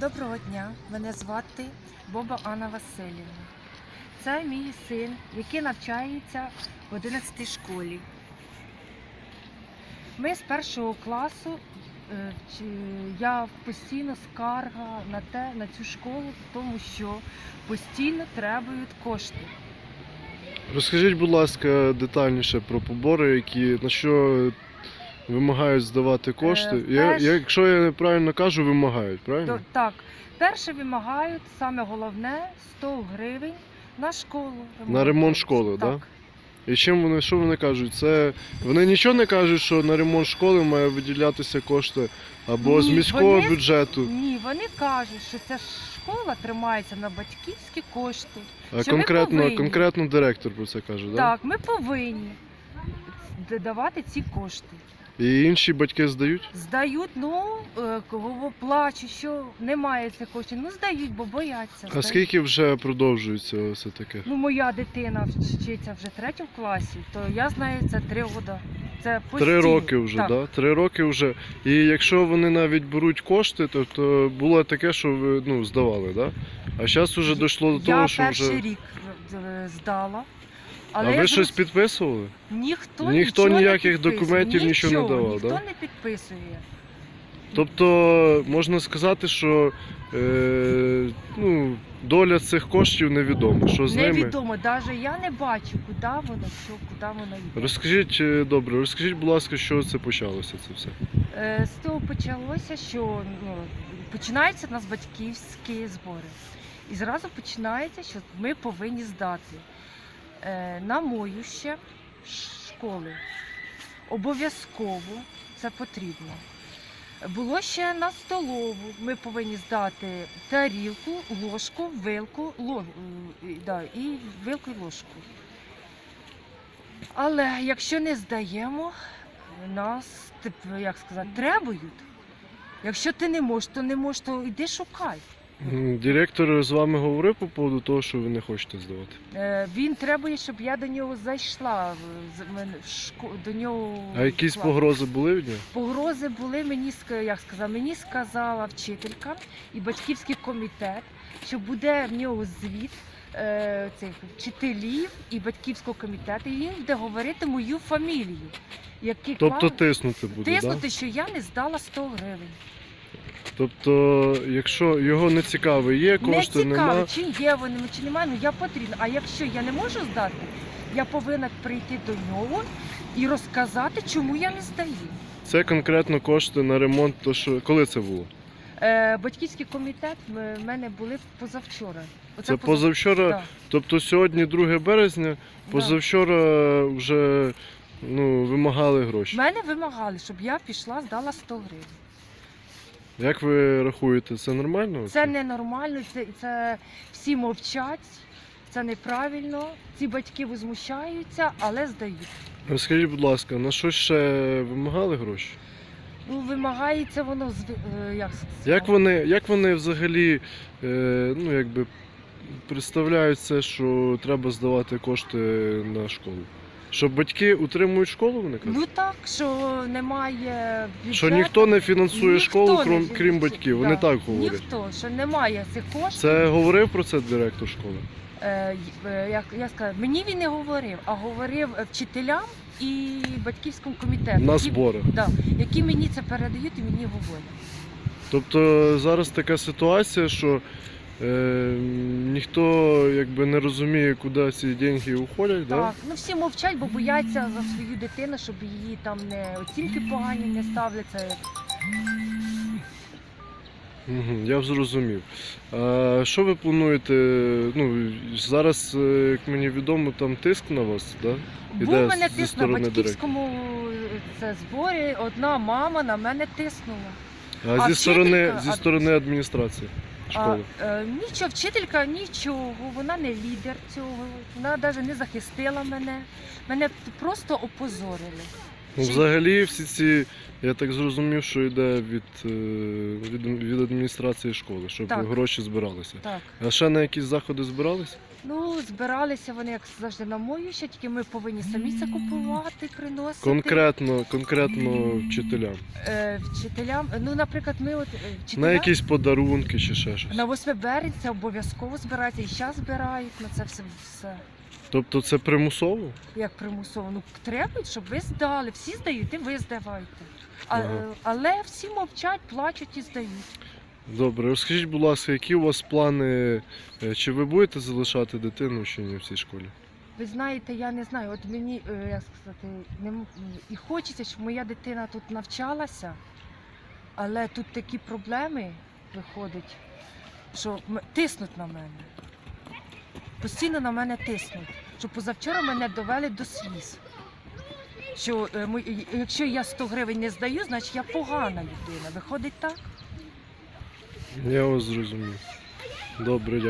Доброго дня, мене звати Боба Анна Васильівна. Це мій син, який навчається в 11 школі. Ми з першого класу, е, я постійно скарга на те, на цю школу, тому що постійно требують кошти. Розкажіть, будь ласка, детальніше про побори, які на що вимагають здавати кошти. Е, Я, перш- якщо я неправильно кажу, вимагають, правильно? То, так, перше вимагають, саме головне 100 гривень на школу. На ремонт школи, так? да? І чим вони, що вони кажуть? Це вони нічого не кажуть, що на ремонт школи має виділятися кошти або з міського вони- бюджету. Ні, вони кажуть, що ця школа тримається на батьківські кошти. А що ми конкретно, повинні. конкретно директор про це каже, да? Так, ми повинні давати ці кошти. І інші батьки здають? Здають, ну е, кого плачуть, що немає цих коштів. Ну здають, бо бояться. А скільки вже продовжується все таке? Ну, моя дитина вчиться вже в третьому класі, то я знаю це три роки. Це Три роки вже, так. да? Три роки вже. І якщо вони навіть беруть кошти, то, то було таке, що ви ну, здавали, да? А зараз вже дійшло до я того, що перший вже. рік е, здала. А ви щось підписували? Ніхто, Ніхто нічого ніяких не підписує. документів нічого не давав, Ніхто да? не підписує. Тобто можна сказати, що е, ну, доля цих коштів невідома. Що з ними? Невідомо, навіть я не бачу, куди воно, що, куди воно йде. Розкажіть е, добре, розкажіть, будь ласка, що це почалося це все. Е, З того почалося, що ну, починаються у нас батьківські збори. І зразу починається, що ми повинні здати на мою ще школи. Обов'язково це потрібно. Було ще на столову. Ми повинні здати тарілку, ложку, вилку, ло, е, да, і вилку і ложку. Але якщо не здаємо, нас як сказати, требують. Якщо ти не можеш, то не можеш, то йди шукай. Директор з вами говорив по поводу того, що ви не хочете здавати. Е, він требує, щоб я до нього зайшла з мене в шко- до нього. А якісь в клас. погрози були від нього? Погрози були мені як сказала, мені сказала вчителька і батьківський комітет, що буде в нього звіт е, цих вчителів і батьківського комітету, і він буде говорити мою фамілію. Які Тобто клали- тиснути буде, так? Тиснути, що я не здала 100 гривень. Тобто, якщо його не цікаве, є кошти, не цікаво, нема. чи є вони, чи немає, ну я потрібна. А якщо я не можу здати, я повинна прийти до нього і розказати, чому я не здаю. Це конкретно кошти на ремонт, то що коли це було? Е, батьківський комітет в в мене були позавчора. Оце Це позав- позавчора, Да, тобто сьогодні 2 березня, да. позавчора вже ну, вимагали В гроші. мене вимагали, щоб я пішла, здала 100 гривень. Як ви рахуєте, це нормально? Це ненормально, це, це всі мовчать, це неправильно. Ці батьки возмущаються, але здають. Розкажіть, будь ласка, на що ще вимагали гроші? Ну, вимагається воно з е, як сказати? Як вони, як вони взагалі е, ну, якби, представляють це, що треба здавати кошти на школу? Що батьки утримують школу, вони кажуть? Ну так, що немає бюджету. що ніхто не фінансує Ніхто школу, не крім, фінансує. крім батьків. Вони так говорять. Ніхто, що немає цих коштів. Це говорив про це директор школи? Е, е, як я сказала, мені він не говорив, а говорив вчителям і батьківському комітету. На які- зборах. Да, які мені це передають і мені говорять. Тобто зараз така ситуація, що е, ніхто якби не розуміє, куди ці деньги уходять, да? Так, ну всі мовчать, бо бояться за свою дитину, щоб її там не оцінки погані не ставляться. Угу, я зрозумів. А що ви плануєте? Ну, зараз, е, як мені відомо, там тиск на вас, да? Був Іде мене зі тиск на сторони батьківському е, це, зборі, одна мама на мене тиснула. А, А зі сторони, вчителька? зі А- сторони адміністрації школи. А, е, нічого, вчителька нічого, вона не лідер цього, вона навіть не захистила мене. Мене просто опозорили. Ну, Чи- взагалі, всі ці, я так зрозумів, що йде від, е, від, від адміністрації школи, щоб Так. гроші збиралися. Так. А ще на якісь заходи збиралися? Ну, збиралися вони, як завжди, на мою, ще тільки ми повинні самі це купувати, приносити. Конкретно, конкретно вчителям. Е, вчителям. Ну, наприклад, ми от е, вчителя... На якісь подарунки чи ще щось. На 8 березня обов'язково збирається, і зараз збирають на це все, все. Тобто це примусово? Як примусово. Ну, треба, щоб ви здали. Всі здають, і ви здавайте. А, Ага. е, Але всі мовчать, плачуть і здають. Добре, розкажіть, будь ласка, які у вас плани? е, Чи ви будете залишати дитину чи ні в цій школі? Ви знаєте, я не знаю, от мені, е, як сказати, не, і хочеться, щоб моя дитина тут навчалася, але тут такі проблеми виходять, що тиснуть на мене. Постійно на мене тиснуть. Що позавчора мене довели до сліз. Що е, якщо я 100 гривень не здаю, значить я погана людина. Виходить так? Я вас зрозумів. Добре, дякую.